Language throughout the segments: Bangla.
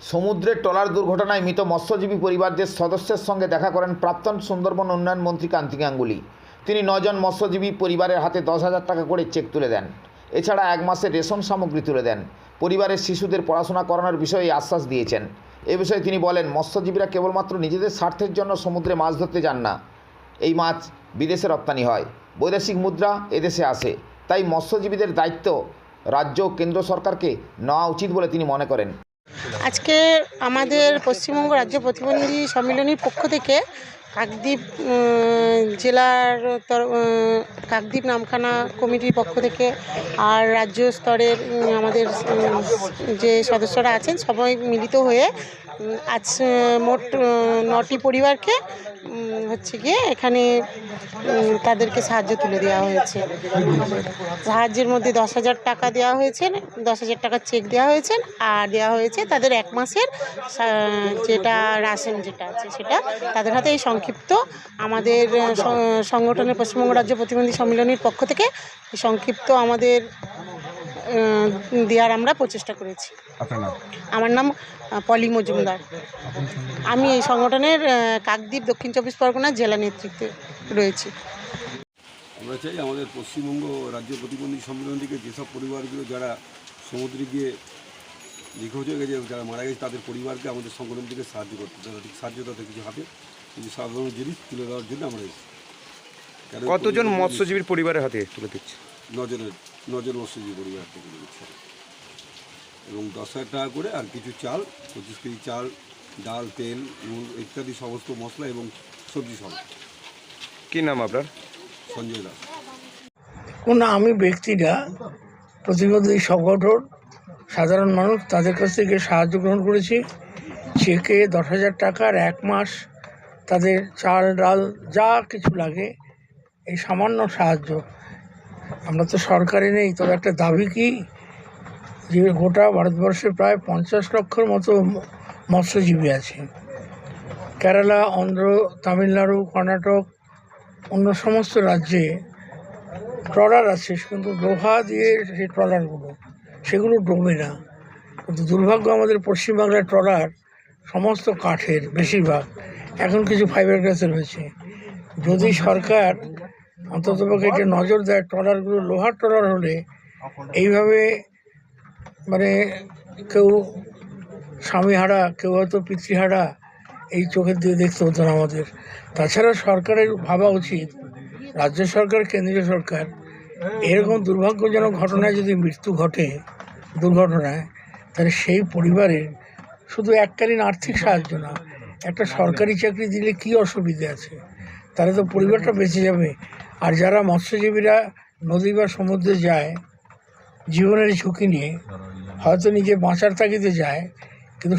সমুদ্রে ট্রলার দুর্ঘটনায় মৃত মৎস্যজীবী পরিবারদের সদস্যের সঙ্গে দেখা করেন প্রাক্তন সুন্দরবন উন্নয়ন মন্ত্রী কান্তি গাঙ্গুলি। তিনি নজন মৎস্যজীবী পরিবারের হাতে দশ হাজার টাকা করে চেক তুলে দেন। এছাড়া এক মাসের রেশন সামগ্রী তুলে দেন। পরিবারের শিশুদের পড়াশোনা করানোর বিষয়ে আশ্বাস দিয়েছেন। এ বিষয়ে তিনি বলেন, মৎস্যজীবীরা কেবলমাত্র নিজেদের স্বার্থের জন্য সমুদ্রে মাছ ধরতে যান না। এই মাছ বিদেশে রপ্তানি হয়। বৈদেশিক মুদ্রা এদেশে আসে। তাই মৎস্যজীবীদের দায়িত্ব রাজ্য কেন্দ্র সরকারকে নেওয়া উচিত বলে তিনি মনে করেন। আজকে আমাদের পশ্চিমবঙ্গ রাজ্য প্রতিবন্ধী সম্মেলনীর পক্ষ থেকে কাকদ্বীপ জেলার কাকদ্বীপ নামখানা কমিটির পক্ষ থেকে আর রাজ্য স্তরের আমাদের যে সদস্যরা আছেন সবাই মিলিত হয়ে আজ মোট নটি পরিবারকে হচ্ছে গিয়ে এখানে তাদেরকে সাহায্য তুলে দেওয়া হয়েছে। সাহায্যের মধ্যে দশ হাজার টাকা দেওয়া হয়েছে, দশ হাজার টাকার চেক দেওয়া হয়েছে, আর দেওয়া হয়েছে তাদের এক মাসের যেটা রাশন যেটা আছে সেটা তাদের হাতে এই সংক্ষিপ্ত আমাদের সংগঠনের পশ্চিমবঙ্গ রাজ্য প্রতিবন্ধী সম্মেলনীর পক্ষ থেকে সংক্ষিপ্ত আমাদের দেওয়ার আমরা প্রচেষ্টা করেছি। আমার নাম পলি মজুমদার। আমি এই সংগঠনের কাকদ্বীপ দক্ষিণ চব্বিশ পরগনার জেলা নেতৃত্বে রয়েছি। আমরা চাই আমাদের পশ্চিমবঙ্গ রাজ্য প্রতিবন্ধী সম্মেলন থেকে যেসব পরিবারগুলো যারা সমুদ্রে গিয়ে নিখোঁজ হয়ে গেছে যারা মারা গেছে তাদের পরিবারকে আমাদের সংগঠন থেকে সাহায্য করতে ঠিক সাহায্য তাদের কিছু হাতে কিছু সাধারণ জিনিস তুলে দেওয়ার জন্য আমরা এসেছি। কতজন মৎস্যজীবীর পরিবারের হাতে তুলে দিচ্ছে? নজনের নজন মৎস্যজীবী পরিবার থেকে দিচ্ছে। এবং দশ হাজার টাকা করে আর কিছু চাল পঁচিশ কেজি চাল ডাল তেল নুন ইত্যাদি সমস্ত মশলা এবং সবজি সব কি নাম আপনার? সঞ্জয় দাস। কোন আমি ব্যক্তিরা প্রতিবন্ধী সংগঠন সাধারণ মানুষ তাদের কাছ থেকে সাহায্য গ্রহণ করেছি। চেকে দশ হাজার টাকার এক মাস তাদের চাল ডাল যা কিছু লাগে এই সামান্য সাহায্য। আমরা তো সরকারি নেই, তবে একটা দাবি কি? যে গোটা ভারতবর্ষে প্রায় পঞ্চাশ লক্ষর মতো মৎস্যজীবী আছে। কেরালা, অন্ধ্র, তামিলনাড়ু, কর্ণাটক, অন্য সমস্ত রাজ্যে ট্রলার আছে, কিন্তু লোহা দিয়ে সেই ট্রলারগুলো, সেগুলো ডোবে না। কিন্তু দুর্ভাগ্য আমাদের পশ্চিমবাংলার ট্রলার সমস্ত কাঠের বেশিরভাগ, এখন কিছু ফাইবার গ্লাসের হয়েছে যদি সরকার অন্ততপক্ষে এটা নজর দেয়, ট্রলারগুলো, লোহার ট্রলার হলে এইভাবে মানে কেউ স্বামীহারা, কেউ হয়তো পিতৃহারা এই চোখের দিয়ে দেখতে হতো না আমাদের। তাছাড়া সরকারের ভাবা উচিত, রাজ্য সরকার, কেন্দ্রীয় সরকার, এরকম দুর্ভাগ্যজনক ঘটনায় যদি মৃত্যু ঘটে, দুর্ঘটনায়, তাহলে সেই পরিবারের শুধু এককালীন আর্থিক সাহায্য না, একটা সরকারি চাকরি দিলে কি অসুবিধে আছে? তাহলে তো পরিবারটা বেঁচে যাবে। আর যারা মৎস্যজীবীরা নদী বা সমুদ্রে যায়, জীবনের ঝুঁকি নিয়ে, হয়তো নিজে বাঁচার তাগিদে যায়, কিন্তু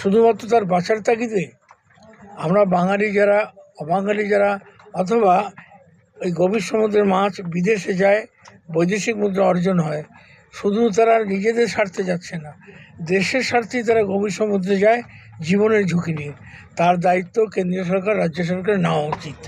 শুধুমাত্র তার বাঁচার তাগিদে আমরা বাঙালি যারা, অবাঙালি যারা, অথবা ওই গভীর সমুদ্রের মাছ বিদেশে যায়, বৈদেশিক মুদ্রা অর্জন হয় শুধু তারা নিজেদের স্বার্থে যাচ্ছে না, দেশের স্বার্থেই তারা গভীর সমুদ্রে যায়, জীবনের ঝুঁকি নিয়ে। তার দায়িত্ব কেন্দ্রীয় সরকার, রাজ্য সরকার নেওয়া উচিত।